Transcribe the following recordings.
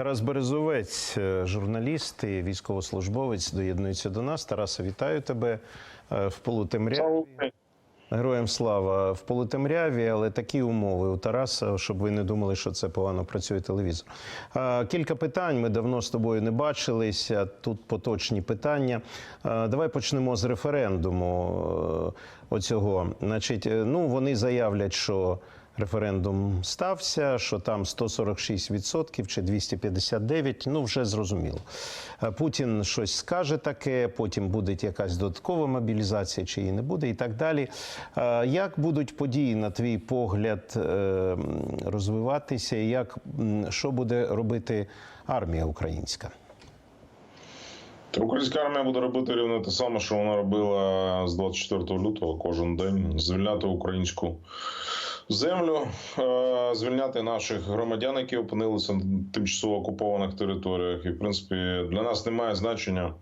Тарас Березовець, е, журналіст і військовослужбовець, доєднується до нас. Тараса, вітаю тебе е, в полутемряві. Героям слава в полутемряві, але такі умови у Тараса, щоб ви не думали, що це погано працює телевізор. Кілька питань. Ми давно з тобою не бачилися. Тут поточні питання. Давай почнемо з референдуму е, оцього. Значить, е, ну вони заявлять, що. Референдум стався, що там 146% чи 259, ну вже зрозуміло. Е, Путін щось скаже таке, потім буде якась додаткова мобілізація, чи її не буде, і так далі. Е, Як будуть події, на твій погляд, е, розвиватися, як що буде робити армія українська? Українська армія буде робити рівно те саме, що вона робила з 24 лютого кожен день. Звільняти українську землю, е, звільняти наших громадян, які опинилися на тимчасово окупованих територіях. І в принципі для нас немає значення.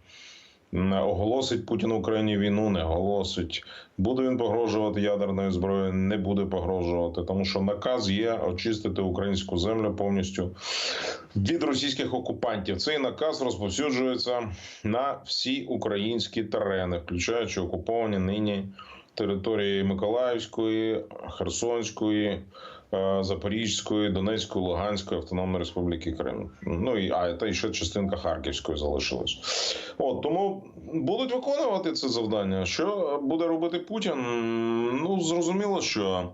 м, Оголосить Путін Україні війну, не оголосить. Буде він погрожувати ядерною зброєю, не буде погрожувати, тому що наказ є очистити українську землю повністю від російських окупантів. Цей наказ розповсюджується на всі українські терени, включаючи окуповані нині території Миколаївської, Херсонської. е, Запорізької, Донецької, Луганської автономної республіки Крим. Ну і а та ще частинка Харківської залишилась. От тому будуть виконувати це завдання. Що буде робити Путін? Ну зрозуміло, що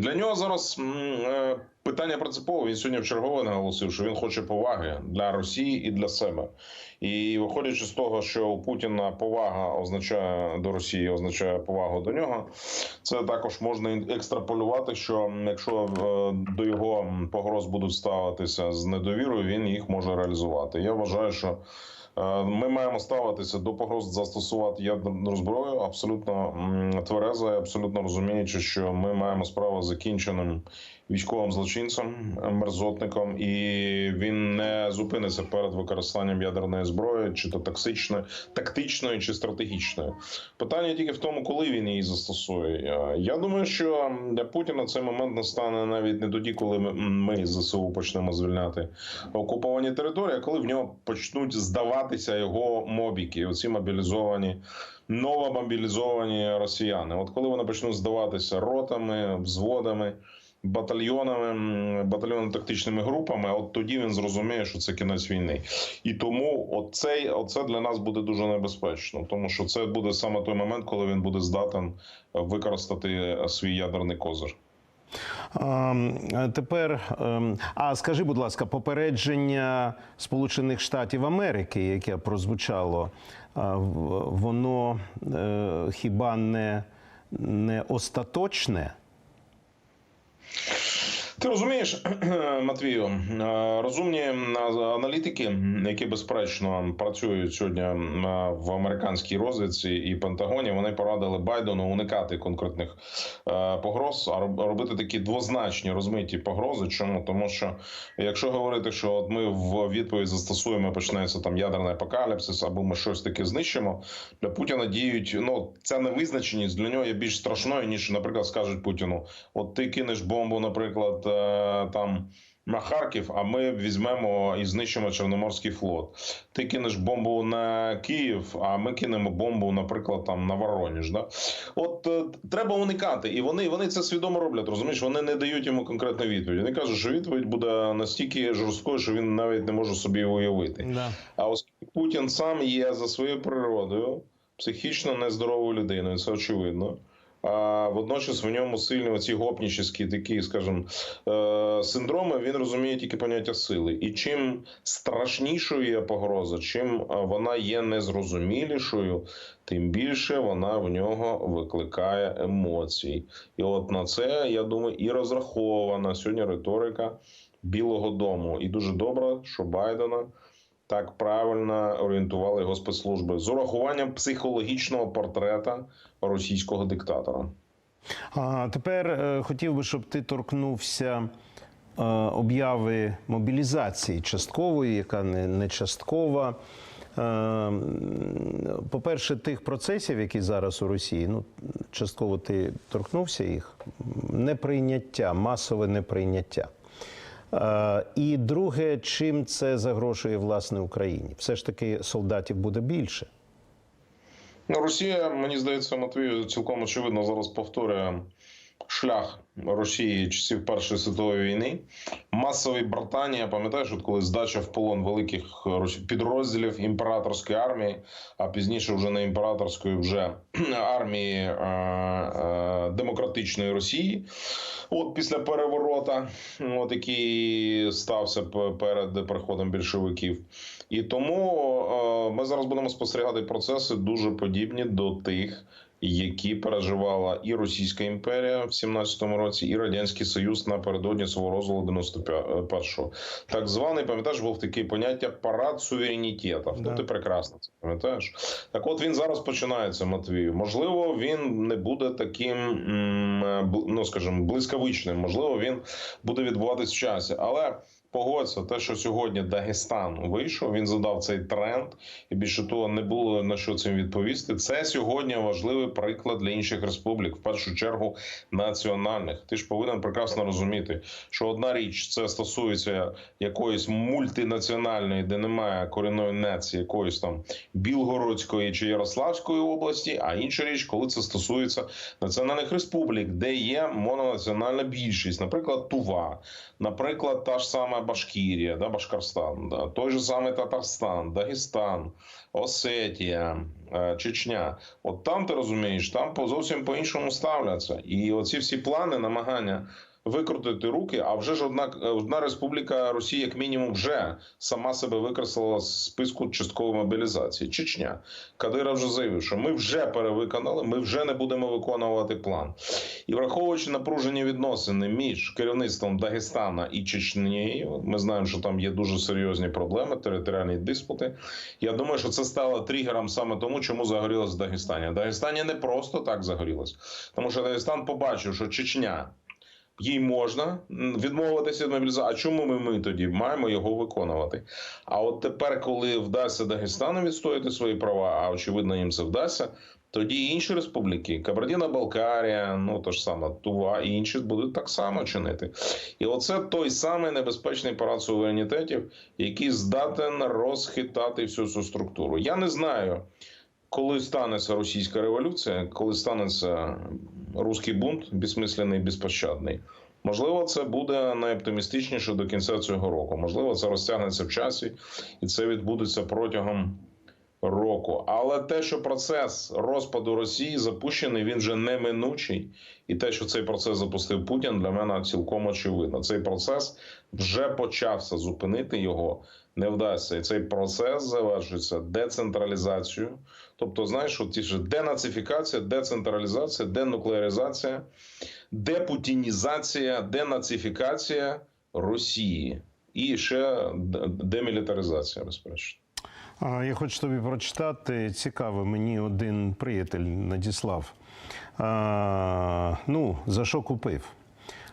для нього зараз е, питання принципове. Він сьогодні вчергове наголосив, що він хоче поваги для Росії і для себе. І виходячи з того, що у Путіна повага означає до Росії, означає повагу до нього. Це також можна екстраполювати, що якщо е, до його погроз будуть ставитися з недовірою, він їх може реалізувати. Я вважаю, що ми маємо ставитися до погроз застосувати ядерну зброю абсолютно тверезо, абсолютно розуміючи, що ми маємо справу з закінченим військовим злочинцем, мерзотником, і він не зупиниться перед використанням ядерної зброї, чи то токсичної, тактичної, чи стратегічної. Питання тільки в тому, коли він її застосує. Е, Я думаю, що для Путіна цей момент настане навіть не тоді, коли ми з ЗСУ почнемо звільняти окуповані території, а коли в нього почнуть здаватися його мобіки, оці мобілізовані. Новомобілізовані росіяни, от коли вони почнуть здаватися ротами, взводами, батальйонами, м, батальйонно-тактичними групами, от тоді він зрозуміє, що це кінець війни. І тому оцей, оце для нас буде дуже небезпечно, тому що це буде саме той момент, коли він буде здатен використати свій ядерний козир. Тепер, ем, а скажи, будь ласка, попередження Сполучених Штатів Америки, яке прозвучало, воно е, хіба не, не остаточне? Ти розумієш, Матвію, е, розумні аналітики, які безперечно працюють сьогодні в американській розвідці і Пентагоні, вони порадили Байдену уникати конкретних е, погроз, а роб- робити такі двозначні розмиті погрози. Чому тому, що якщо говорити, що от ми в відповідь застосуємо, почнеться там ядерний апокаліпсис, або ми щось таке знищимо, для Путіна діють. Ну ця невизначеність для нього є більш страшною ніж, наприклад, скажуть Путіну: от ти кинеш бомбу, наприклад, там. На Харків, а ми візьмемо і знищимо Чорноморський флот. Ти кинеш бомбу на Київ, а ми кинемо бомбу, наприклад, там на Вороніж. Да? От е, треба уникати, і вони, вони це свідомо роблять. Розумієш, вони не дають йому конкретну відповідь. Вони кажуть, що відповідь буде настільки жорсткою, що він навіть не може собі уявити. Да. А оскільки Путін сам є за своєю природою психічно нездоровою людиною, це очевидно. А водночас в ньому сильні оці гопнічі такі, скажімо, е, синдроми. Він розуміє тільки поняття сили. І чим страшнішою є погроза, чим е, вона є незрозумілішою, тим більше вона в нього викликає емоцій. І от на це я думаю, і розрахована сьогодні риторика Білого Дому. І дуже добре, що Байдена так правильно орієнтували його спецслужби з урахуванням психологічного портрета російського диктатора. А тепер е, хотів би, щоб ти торкнувся е, обяви мобілізації часткової, яка не, не часткова. Е, По-перше, тих процесів, які зараз у Росії, ну частково ти торкнувся їх, неприйняття, масове неприйняття. Е, І друге, чим це загрожує власне Україні? Все ж таки солдатів буде більше. Ну, Росія, мені здається, Матвію цілком очевидно зараз повторює шлях Росії часів Першої світової війни. Масові братання, пам'ятаєш, от коли здача в полон великих підрозділів імператорської армії, а пізніше вже не імператорської, вже армії е, е, демократичної Росії. От після переворота, от який стався перед приходом більшовиків. І тому е, ми зараз будемо спостерігати процеси дуже подібні до тих, які переживала і Російська імперія в 17-му році, і Радянський Союз напередодні свого розвалу 91-го. Так званий, пам'ятаєш, був таке поняття парад суверенітету. Да. Ну, ти прекрасно це пам'ятаєш. Так от він зараз починається, Матвію. Можливо, він не буде таким, е, ну скажімо, блискавичним. Можливо, він буде відбуватись в часі. Але погодься, те, що сьогодні Дагестан вийшов, він задав цей тренд, і більше того, не було на що цим відповісти. Це сьогодні важливий приклад для інших республік, в першу чергу національних. Ти ж повинен прекрасно розуміти, що одна річ це стосується якоїсь мультинаціональної, де немає корінної нації, якоїсь там Білгородської чи Ярославської області. А інша річ, коли це стосується національних республік, де є мононаціональна більшість, наприклад, Тува, наприклад, та ж сама Башкірія, да, Башкорстан, да, той же самий Татарстан, Дагестан, Осетія, е, Чечня. От там ти розумієш, там по зовсім по-іншому ставляться. І оці всі плани, намагання. Викрутити руки, а вже ж одна одна республіка Росії, як мінімум, вже сама себе викреслила з списку часткової мобілізації. Чечня Кадиров вже заявив, що ми вже перевиконали, ми вже не будемо виконувати план. І враховуючи напружені відносини між керівництвом Дагестана і Чечнією, ми знаємо, що там є дуже серйозні проблеми, територіальні диспути. Я думаю, що це стало тригером саме тому, чому загорілося в Дагестані. Дагестані не просто так загорілось, тому що Дагестан побачив, що Чечня. Їй можна відмовитися від мобілізації. А чому ми, ми тоді маємо його виконувати? А от тепер, коли вдасться Дагестану відстояти свої права, а очевидно їм це вдасться, тоді інші республіки, Кабардіна-Балкарія, ну то ж саме Тува і інші будуть так само чинити. І оце той самий небезпечний парад суверенітетів, який здатен розхитати всю цю структуру. Я не знаю. Коли станеться російська революція, коли станеться руський бунт, безсмислений, безпощадний, можливо, це буде найоптимістичніше до кінця цього року. Можливо, це розтягнеться в часі, і це відбудеться протягом року. Але те, що процес розпаду Росії запущений, він вже неминучий. І те, що цей процес запустив Путін, для мене цілком очевидно. Цей процес вже почався зупинити його. Не вдасться, і цей процес завершується децентралізацією. Тобто, знаєш, от ті ж денацифікація, децентралізація, денуклеаризація, депутінізація, денацифікація Росії і ще демілітаризація, безперечно. Я хочу тобі прочитати. Цікаво, мені один приятель надіслав. А, ну, за що купив?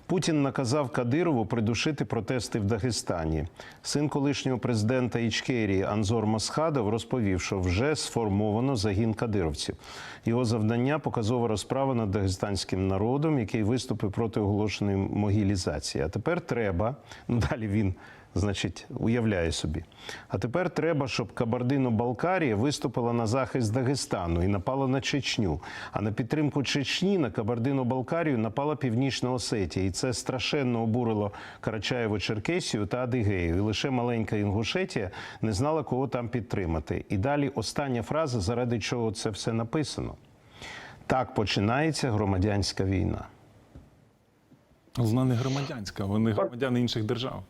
Путін наказав Кадирову придушити протести в Дагестані. Син колишнього президента Ічкерії Анзор Масхадов розповів, що вже сформовано загін кадировців. Його завдання показова розправа над дагестанським народом, який виступив проти оголошеної могілізації. А тепер треба, ну далі він значить, уявляє собі. А тепер треба, щоб Кабардино-Балкарія виступила на захист Дагестану і напала на Чечню. А на підтримку Чечні на Кабардино-Балкарію напала Північна Осетія. І це страшенно обурило Карачаєво-Черкесію та Адигею. І лише маленька Інгушетія не знала, кого там підтримати. І далі остання фраза, заради чого це все написано. Так починається громадянська війна. Вона не громадянська, вони громадяни інших держав.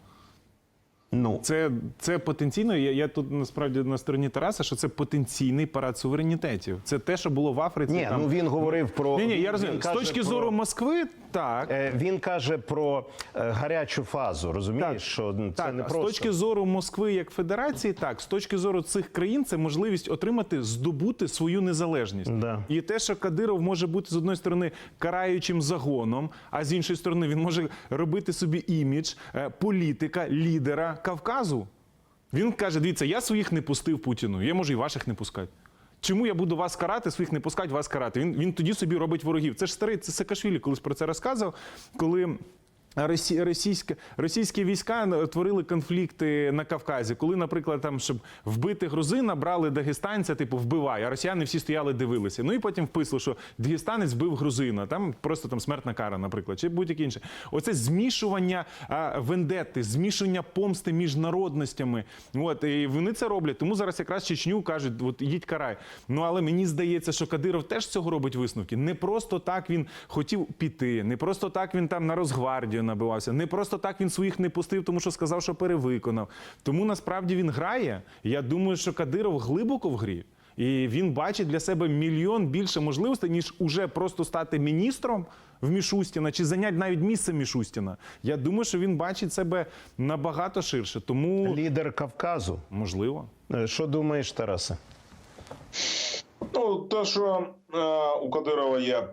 Ну, Це, це потенційно. Я, я тут насправді на стороні Тараса, що це потенційний парад суверенітетів. Це те, що було в Африці. ні, там... ну він говорив про ні, ні, я він розумію. З точки про- зору Москви, так. Е, Він каже про е, гарячу фазу. Розумієш, Так, що це так, не просто з точки зору Москви як федерації, так з точки зору цих країн, це можливість отримати, здобути свою незалежність. Да. І те, що Кадиров може бути з одної сторони караючим загоном, а з іншої сторони він може робити собі імідж е, політика, лідера Кавказу. Він каже: дивіться, я своїх не пустив Путіну, я можу і ваших не пускати. Чому я буду вас карати, своїх не пускати, вас карати? Він, він тоді собі робить ворогів. Це ж старий, це Саакашвілі колись про це розказував, коли Росі- Російська, російські війська е, творили конфлікти на Кавказі, коли, наприклад, там, щоб вбити грузина, брали дагестанця, типу вбивай, а росіяни всі стояли, дивилися. Ну і потім вписали, що дагестанець вбив грузина, там просто там смертна кара, наприклад, чи будь-яке інше. Оце змішування а, вендети, змішування помсти між народностями. От і вони це роблять. Тому зараз якраз Чечню кажуть, от їдь карай. Ну але мені здається, що Кадиров теж цього робить висновки. Не просто так він хотів піти, не просто так він там на Росгвардію набивався, не просто так він своїх не пустив, тому що сказав, що перевиконав. Тому насправді він грає. Я думаю, що Кадиров глибоко в грі. І він бачить для себе мільйон більше можливостей, ніж уже просто стати міністром в Мішустіна чи зайняти навіть місце Мішустіна. Я думаю, що він бачить себе набагато ширше. Тому Лідер Кавказу. можливо. Е, Що думаєш, Тарасе? Ну, те, що е, у Кадирова є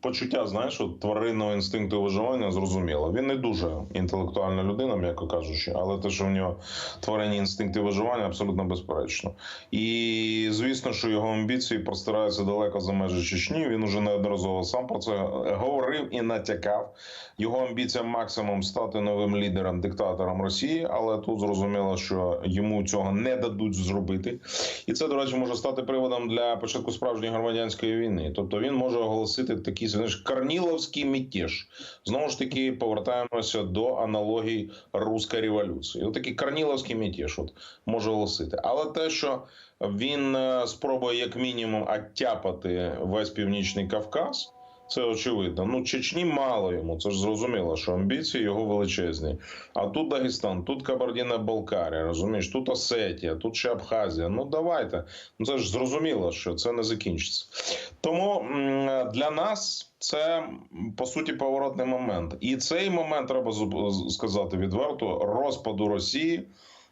почуття, знаєш, от тваринного інстинкту виживання, зрозуміло. Він не дуже інтелектуальна людина, м'яко кажучи, але те, що в нього тваринні інстинкти виживання, абсолютно безперечно. І звісно, що його амбіції простираються далеко за межі Чечні. Він уже неодноразово сам про це говорив і натякав. Його амбіція максимум стати новим лідером, диктатором Росії, але тут зрозуміло, що йому цього не дадуть зробити. І це, до речі, може стати приводом для початку справжньої громадянської війни. Тобто він може оголосити такий знаєш, карніловський мятеж. Знову ж таки, повертаємося до аналогії руської революції. Отакий карніловський мятеж от може оголосити. Але те, що він е, спробує як мінімум оттяпати весь північний Кавказ. Це очевидно. Ну, Чечні мало йому, це ж зрозуміло, що амбіції його величезні. А тут Дагестан, тут Кабардіна-Балкарія, розумієш, тут Осетія, тут ще Абхазія. Ну давайте. Ну це ж зрозуміло, що це не закінчиться. Тому для нас це по суті поворотний момент. І цей момент треба сказати відверто: розпаду Росії.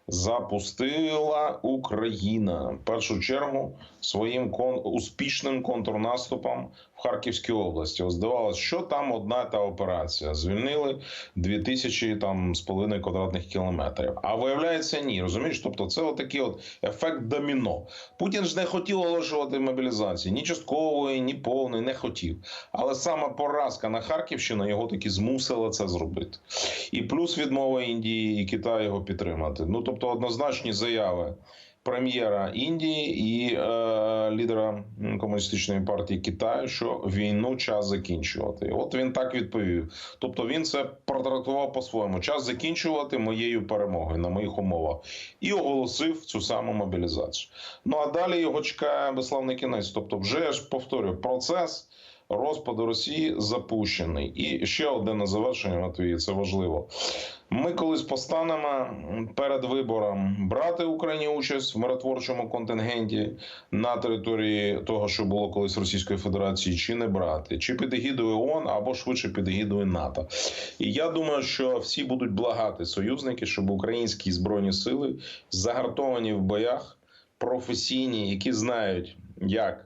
Запустила Україна в першу чергу своїм кон... успішним контрнаступом в Харківській області. Здавалося, що там одна та операція. Звільнили 2000 там з половиною квадратних кілометрів. А виявляється, ні. Розумієш? Тобто, це отакий от ефект доміно. Путін ж не хотів оголошувати мобілізації ні часткової, ні повної, не хотів. Але саме поразка на Харківщину його таки змусила це зробити. І плюс відмова Індії і Китаю його підтримати. Ну тобто однозначні заяви прем'єра Індії і е, лідера комуністичної партії Китаю, що війну час закінчувати. От він так відповів. Тобто він це протрактував по-своєму. Час закінчувати моєю перемогою на моїх умовах і оголосив цю саму мобілізацію. Ну а далі його чекає безславний кінець. Тобто, вже ж повторюю, процес розпаду Росії запущений. І ще одне на завершення, Матвій, це важливо. Ми колись постанемо перед вибором брати Україні участь в миротворчому контингенті на території того, що було колись Російської Федерації, чи не брати, чи під егідою ООН, або швидше під егідою НАТО. І я думаю, що всі будуть благати союзники, щоб українські збройні сили загартовані в боях, професійні, які знають, як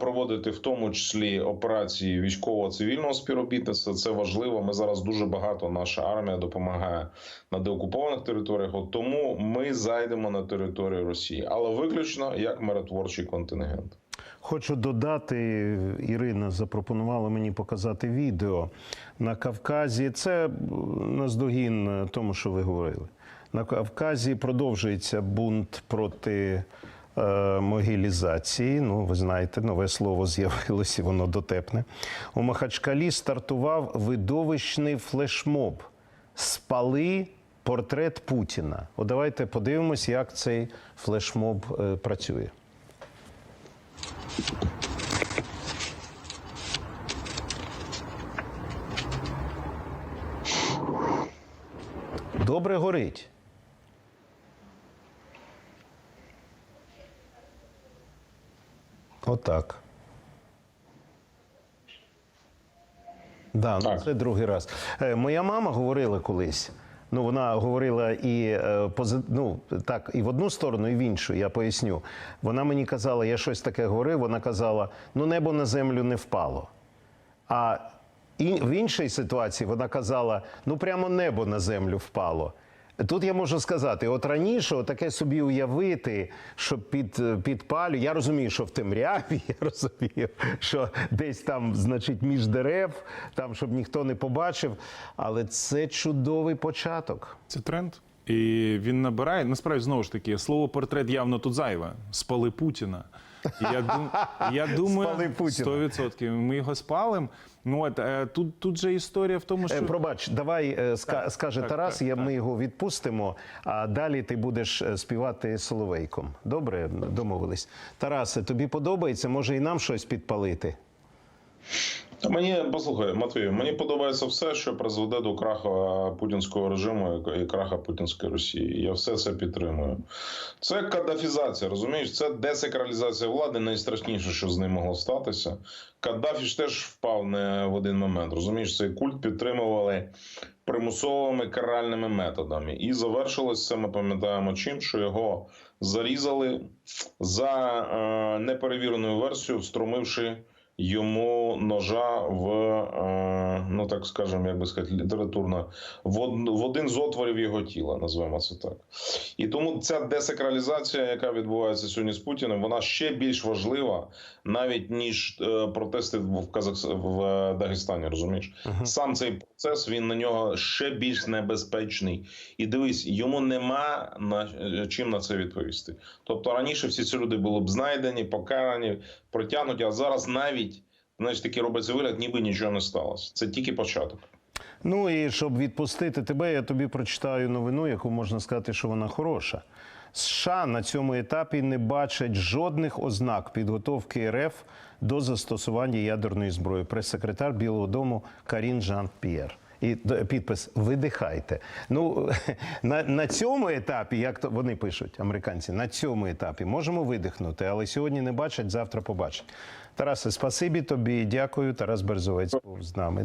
проводити в тому числі операції військово-цивільного співробітництва. Це важливо. Ми зараз дуже багато. Наша армія допомагає на деокупованих територіях. От тому ми зайдемо на територію Росії, але виключно як миротворчий контингент. Хочу додати, Ірина запропонувала мені показати відео на Кавказі. Це наздогін тому, що ви говорили. На Кавказі продовжується бунт проти е, могилізації. Ну, ви знаєте, нове слово з'явилося, воно дотепне. У Махачкалі стартував видовищний флешмоб. Спали портрет Путіна. От давайте подивимось, як цей флешмоб е, працює. Добре горить. Отак. Да, ну це другий раз. Е, моя мама говорила колись. Ну, вона говорила і е, ну, так, і в одну сторону, і в іншу. Я поясню. Вона мені казала, я щось таке говорив. Вона казала: ну, небо на землю не впало. А в іншій ситуації вона казала: ну прямо небо на землю впало. Тут я можу сказати, от раніше таке собі уявити, що під, підпалю. Я розумію, що в темряві, я розумію, що десь там, значить, між дерев, там, щоб ніхто не побачив. Але це чудовий початок. Це тренд. І він набирає. Насправді знову ж таки, слово портрет явно тут зайве. Спали Путіна. Я, дум, я думаю, Спали Путіна. 100% ми його спалимо. Ну от е, тут, тут же історія в тому, що Е, Пробач, давай е, ска- скаже так, Тарас, так, я, ми його відпустимо, а далі ти будеш е, співати соловейком. Добре, домовились. Тарасе, тобі подобається? Може і нам щось підпалити? Мені послухай, Матвію, мені подобається все, що призведе до краха путінського режиму і краха путінської Росії. Я все це підтримую. Це каддафізація, розумієш? Це десакралізація влади, найстрашніше, що з ним могло статися. Каддафі ж теж впав не в один момент. Розумієш, цей культ підтримували примусовими каральними методами. І завершилось це, ми пам'ятаємо чим, що його зарізали за е, неперевіреною версією, встромивши йому ножа в, е, ну так скажемо, як би сказати, літературно, в, од- в один з отворів його тіла, назвемо це так. І тому ця десакралізація, яка відбувається сьогодні з Путіним, вона ще більш важлива, навіть ніж е, протести в Казахс... в Дагестані. Розумієш, сам цей процес він на нього ще більш небезпечний. І дивись, йому нема на е, чим на це відповісти. Тобто раніше всі ці люди були б знайдені, покарані, притягнуті, а зараз навіть знаєш, таки робиться вигляд, ніби нічого не сталося. Це тільки початок. Ну і щоб відпустити тебе, я тобі прочитаю новину, яку можна сказати, що вона хороша. США на цьому етапі не бачать жодних ознак підготовки РФ до застосування ядерної зброї. Прес-секретар Білого Дому Карін Жан П'єр. І підпис видихайте. Ну на, на цьому етапі, як то вони пишуть, американці, на цьому етапі можемо видихнути, але сьогодні не бачать, завтра побачать. Тарасе, спасибі тобі, дякую. Тарас Берзовець був з нами.